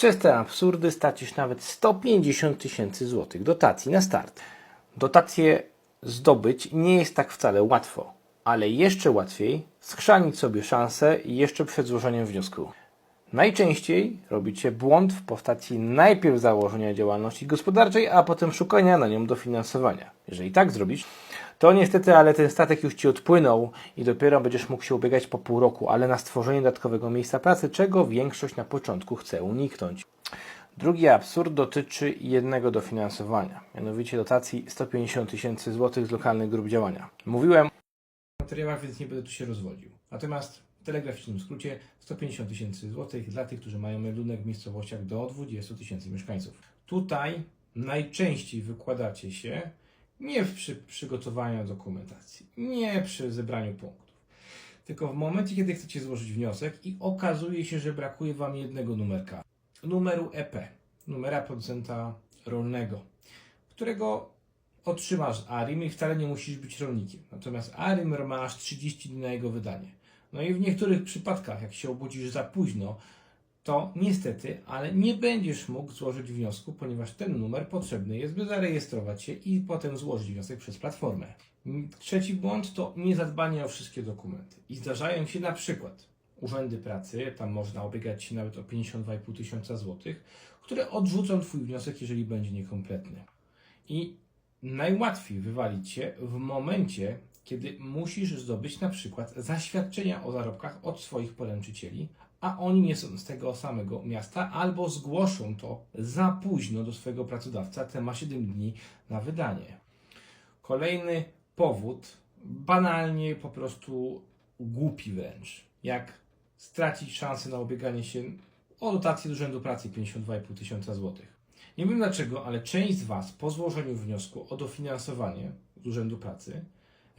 Przez te absurdy stracisz nawet 150 tysięcy złotych dotacji na start. Dotacje zdobyć nie jest tak wcale łatwo, ale jeszcze łatwiej skrzanić sobie szansę jeszcze przed złożeniem wniosku. Najczęściej robicie błąd w postaci najpierw założenia działalności gospodarczej, a potem szukania na nią dofinansowania. Jeżeli tak zrobisz, to niestety, ale ten statek już ci odpłynął i dopiero będziesz mógł się ubiegać po pół roku, ale na stworzenie dodatkowego miejsca pracy, czego większość na początku chce uniknąć. Drugi absurd dotyczy jednego dofinansowania, mianowicie dotacji 150 tysięcy złotych z lokalnych grup działania. Mówiłem w materiałach, więc nie będę tu się rozwodził. Natomiast w telegraficznym skrócie 150 tysięcy złotych dla tych, którzy mają meldunek w miejscowościach do 20 tysięcy mieszkańców. Tutaj najczęściej wykładacie się nie przy przygotowaniu dokumentacji, nie przy zebraniu punktów, tylko w momencie, kiedy chcecie złożyć wniosek i okazuje się, że brakuje Wam jednego numerka. Numeru EP, numera producenta rolnego, którego otrzymasz ARIM i wcale nie musisz być rolnikiem. Natomiast ARIM masz 30 dni na jego wydanie. No i w niektórych przypadkach, jak się obudzisz za późno, to niestety, ale nie będziesz mógł złożyć wniosku, ponieważ ten numer potrzebny jest, by zarejestrować się i potem złożyć wniosek przez platformę. Trzeci błąd to niezadbanie o wszystkie dokumenty. I zdarzają się na przykład urzędy pracy, tam można ubiegać się nawet o 52,5 tysiąca złotych, które odrzucą Twój wniosek, jeżeli będzie niekompletny. I najłatwiej wywalić się w momencie, kiedy musisz zdobyć na przykład zaświadczenia o zarobkach od swoich poręczycieli, a oni nie są z tego samego miasta, albo zgłoszą to za późno do swojego pracodawca, ten ma 7 dni na wydanie. Kolejny powód, banalnie po prostu głupi wręcz, jak stracić szansę na ubieganie się o dotację do Urzędu Pracy 52,5 tysiąca złotych. Nie wiem dlaczego, ale część z Was po złożeniu wniosku o dofinansowanie z Urzędu Pracy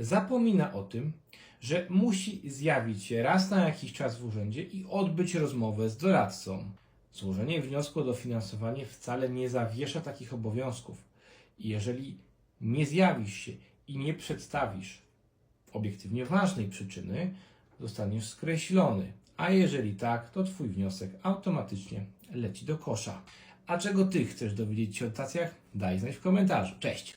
zapomina o tym, że musi zjawić się raz na jakiś czas w urzędzie i odbyć rozmowę z doradcą. Złożenie wniosku o dofinansowanie wcale nie zawiesza takich obowiązków. Jeżeli nie zjawisz się i nie przedstawisz obiektywnie ważnej przyczyny, zostaniesz skreślony. A jeżeli tak, to Twój wniosek automatycznie leci do kosza. A czego Ty chcesz dowiedzieć się o dotacjach? Daj znać w komentarzu. Cześć!